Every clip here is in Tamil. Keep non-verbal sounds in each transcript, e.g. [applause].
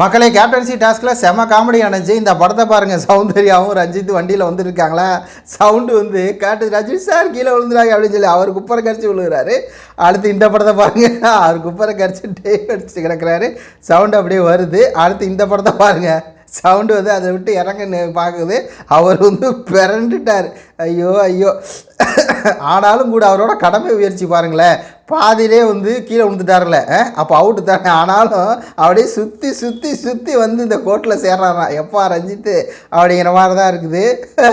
மக்களை கேப்டன்சி டாஸ்கில் செம காமெடி அணைஞ்சு இந்த படத்தை பாருங்கள் சௌந்தர்யாவும் ரஞ்சித் வண்டியில் வந்துருக்காங்களா? சவுண்டு வந்து கேட்டு ரஞ்சித் சார் கீழே விழுந்துறாங்க அப்படின்னு சொல்லி அவர் குப்பரை கரைச்சி விழுகிறாரு. அடுத்து இந்த படத்தை பாருங்கள் அவர் குப்பரை கரைச்சி டே அடிச்சு கிடக்குறாரு. சவுண்டு அப்படியே வருது. அடுத்து இந்த படத்தை பாருங்கள் சவுண்டு வந்து அதை விட்டு இறங்க பார்க்குது. அவர் வந்து பிறண்டுட்டார். ஐயோ ஐயோ. ஆனாலும் கூட அவரோட கடமை முயற்சி பாருங்களேன். பாதியிலே வந்து கீழே விழுந்துட்டார்ல அப்போ அவுட்டு தானே. ஆனாலும் அப்படியே சுற்றி சுற்றி சுற்றி வந்து இந்த கோட்டில் சேர்றாராம். எப்பா ரஞ்சித்து அப்படிங்கிற மாதிரி தான் இருக்குது.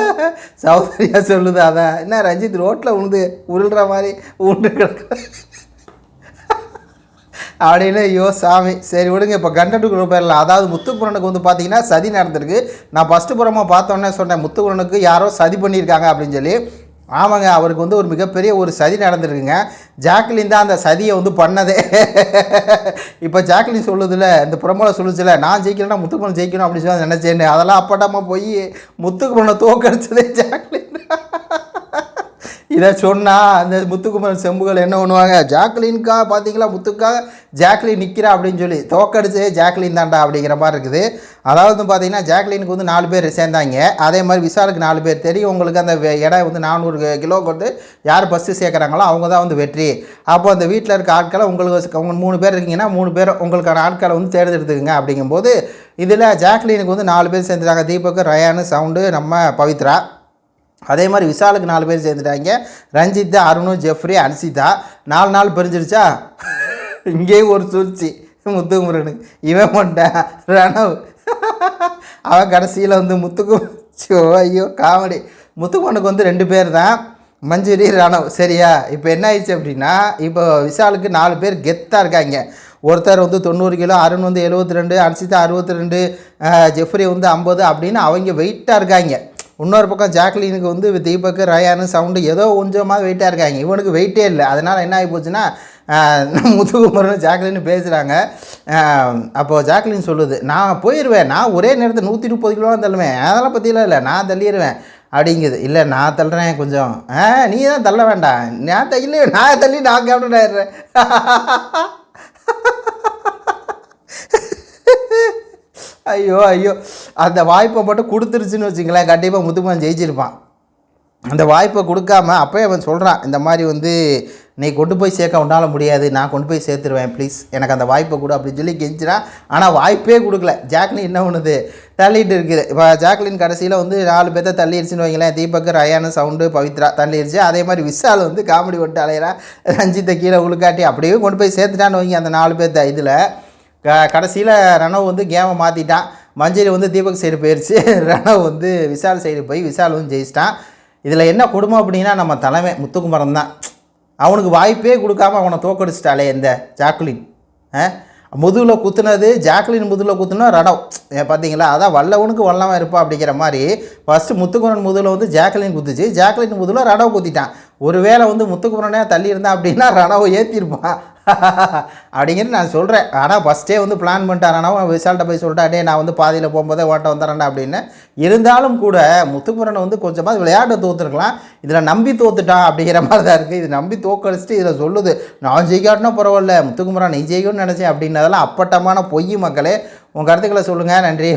[laughs] சௌதரியா சொல்லுது அதான் என்ன ரஞ்சித் ரோட்டில் உழுந்து உருள்ற மாதிரி உண்டு கிடக்குற [laughs] அப்படின்னு ஐயோ சாமி. சரி விடுங்க. இப்போ கண்டட்டுக்குள்ள போயிடலாம். அதாவது முத்துக்குரனுக்கு வந்து பார்த்தீங்கன்னா சதி நடந்திருக்கு. நான் ஃபஸ்ட்டு புறமா பார்த்தோன்னே சொன்னேன் முத்துக்குரனுக்கு யாரோ சதி பண்ணியிருக்காங்க அப்படின்னு சொல்லி. ஆமாங்க அவருக்கு வந்து ஒரு மிகப்பெரிய ஒரு சதி நடந்திருக்குங்க. ஜாக்லின் தான் அந்த சதியை வந்து பண்ணதே. [laughs] இப்போ ஜாக்லின் சொல்லுதுல இந்த புறமலை சொல்லுச்சுல நான் ஜெயிக்கலன்னா முத்துக்குமரன் ஜெயிக்கணும் அப்படின்னு சொல்லி நினச்சேன்னு. அதெல்லாம் அப்பட்டாமல் போய் முத்துக்குமரனை தோக்கடிச்சதே ஜாக்லின் இதை சொன்னால் அந்த முத்துக்குமரன் செம்புகள் என்ன பண்ணுவாங்க? ஜாக்லின்கா பார்த்தீங்களா? முத்துக்கா ஜாக்லின் நிற்கிறா அப்படின்னு சொல்லி தோக்கடிச்சே ஜாக்லின் தான்டா அப்படிங்கிற மாதிரி இருக்குது. அதாவது பார்த்தீங்கன்னா ஜாக்லினுக்கு வந்து நாலு பேர் சேர்ந்தாங்க. அதே மாதிரி விசாலுக்கு நாலு பேர். தெரியும் உங்களுக்கு அந்த இடம் வந்து நானூறு கிலோ வந்து யார் பஸ்ஸு சேர்க்குறாங்களோ அவங்க தான் வந்து வெற்றி. அப்போ அந்த வீட்டில் இருக்க ஆட்களை உங்களுக்கு உங்க மூணு பேர் இருக்கீங்கன்னா மூணு பேர் உங்களுக்கான ஆட்களை வந்து தேர்ந்தெடுத்துக்குங்க அப்படிங்கும்போது இதில் ஜாக்லினுக்கு வந்து நாலு பேர் சேர்ந்துட்டாங்க தீபக் ரயானு சவுண்டு நம்ம பவித்ரா. அதே மாதிரி விஷாலுக்கு நாலு பேர் சேர்ந்துட்டாங்க. ரஞ்சித் அருணு ஜெஃப்ரி அன்சிதா. நாலு நாள் பிரிஞ்சிருச்சா? இங்கேயும் ஒரு சூழ்ச்சி முத்துக்குமரனுக்கு இவன் பண்ணிட்டான் ரணவ். அவன் கடைசியில் வந்து முத்துக்கு ஐயோ காமெடி. முத்துக்குமனுக்கு வந்து ரெண்டு பேர் தான் மஞ்சுரி ரணவ். சரியா? இப்போ என்ன ஆயிடுச்சு அப்படின்னா இப்போ விஷாலுக்கு நாலு பேர் கெத்தாக இருக்காங்க. ஒருத்தர் வந்து தொண்ணூறு கிலோ அருண் வந்து எழுபத்தி ரெண்டு அன்சிதா அறுபத்தி ரெண்டு ஜெஃப்ரி வந்து ஐம்பது அப்படின்னு அவங்க வெயிட்டாக இருக்காங்க. இன்னொரு பக்கம் ஜாக்லினுக்கு வந்து தீபக்கு ரயானு சவுண்டு ஏதோ கொஞ்சமாக வெயிட்டாக இருக்காங்க. இவனுக்கு வெயிட்டே இல்லை. அதனால் என்ன ஆகி போச்சுன்னா முத்துகுமரன் ஜாக்லின்னு பேசுகிறாங்க அப்போது ஜாக்லின் சொல்லுது நான் போயிடுவேன் நான் ஒரே நேரத்தில் நூற்றி முப்பது கிலோ தள்ளுவேன். அதெல்லாம் பற்றிலாம் இல்லை. நான் தள்ளிடுவேன் அப்படிங்குது. இல்லை நான் தள்ளுறேன் கொஞ்சம். ஆ நீ தான் தள்ள வேண்டாம். நான் தள்ளி நான் தள்ளி நான் கேப்டன் ஆயிடுறேன். [laughs] ஐயோ ஐயோ. அந்த வாய்ப்பை மட்டும் கொடுத்துருச்சுன்னு வச்சுங்களேன் கண்டிப்பாக முத்துமான் ஜெயிச்சிருப்பான். அந்த வாய்ப்பை கொடுக்காம அப்போயே அவன் சொல்கிறான் இந்த மாதிரி வந்து நீ கொண்டு போய் சேர்க்க உண்டால முடியாது நான் கொண்டு போய் சேர்த்துருவேன் ப்ளீஸ் எனக்கு அந்த வாய்ப்பை கொடு அப்படின்னு சொல்லி கெஞ்சினான் ஆனால் வாய்ப்பே கொடுக்கல. ஜாக்லின் என்ன பண்ணுது? தள்ளிட்டு இருக்குது. இப்போ ஜாக்லின் கடைசியில் வந்து நாலு பேர்த்த தள்ளிடுச்சுன்னு வைங்களேன் தீபக் ரயானு சவுண்டு பவித்ரா தள்ளிடுச்சு அதே மாதிரி விஷால் வந்து காமெடி ஒட்டு அலையிறான் ரஞ்சித்தை கீழே உழுக்காட்டி அப்படியே கொண்டு போய் சேர்த்துட்டான்னு வைங்க அந்த நாலு பேர்த்த இதில். க கடைசியில் ரணவ் வந்து கேமை மாற்றிட்டான் மஞ்சள் வந்து தீபக் சைடு போயிடுச்சு [laughs] ரணவ் வந்து விஷால் சைடு போய் விஷால் வந்து ஜெயிச்சிட்டான். இதில் என்ன கொடுமை அப்படின்னா நம்ம தலைமை முத்துக்குமரன் தான். அவனுக்கு வாய்ப்பே கொடுக்காம அவனை தோக்கடிச்சிட்டாலே இந்த ஜாக்குலின். முதுகில் குத்துனது ஜாக்லின் முதுகில் குத்துனா ரணவ். ஏன் பார்த்தீங்களா அதான் வல்லவனுக்கு வல்லவன் இருப்பா அப்படிங்கிற மாதிரி ஃபஸ்ட்டு முத்துக்குமரன் முதுகில் வந்து ஜாக்லின் குத்துச்சு. ஜாக்லின் முதுகில் ரணவ் குத்திட்டான். ஒருவேளை வந்து முத்துக்குமரனே தள்ளி இருந்தான் அப்படின்னா ரணவை ஏற்றிருப்பான் [laughs] அப்படிங்கிறது நான் சொல்கிறேன் ஆனால் ஃபஸ்ட்டே வந்து பிளான் பண்ணிட்டாரானா ஆனால் விசால்கிட்ட போய் சொல்லிட்டா அடே நான் வந்து பாதியில் போகும்போதே ஓட்ட வந்துடுறேன்டா அப்படின்னு. இருந்தாலும் கூட முத்துக்குமரனை வந்து கொஞ்சமாக விளையாட்டை தோத்துருக்கலாம். இதில் நம்பி தோத்துட்டான் அப்படிங்கிற மாதிரி தான் இருக்குது இது நம்பி தோக்கடிச்சிட்டு இதில் சொல்லுது நான் ஜெயிக்காட்டினா பரவாயில்ல முத்துக்குமரன் நீ ஜெயிக்கணும்னு நினச்சேன் அப்படின்னதெல்லாம் அப்பட்டமான பொய் மக்களே. உங்கள் கருத்துக்களை சொல்லுங்கள் நன்றி.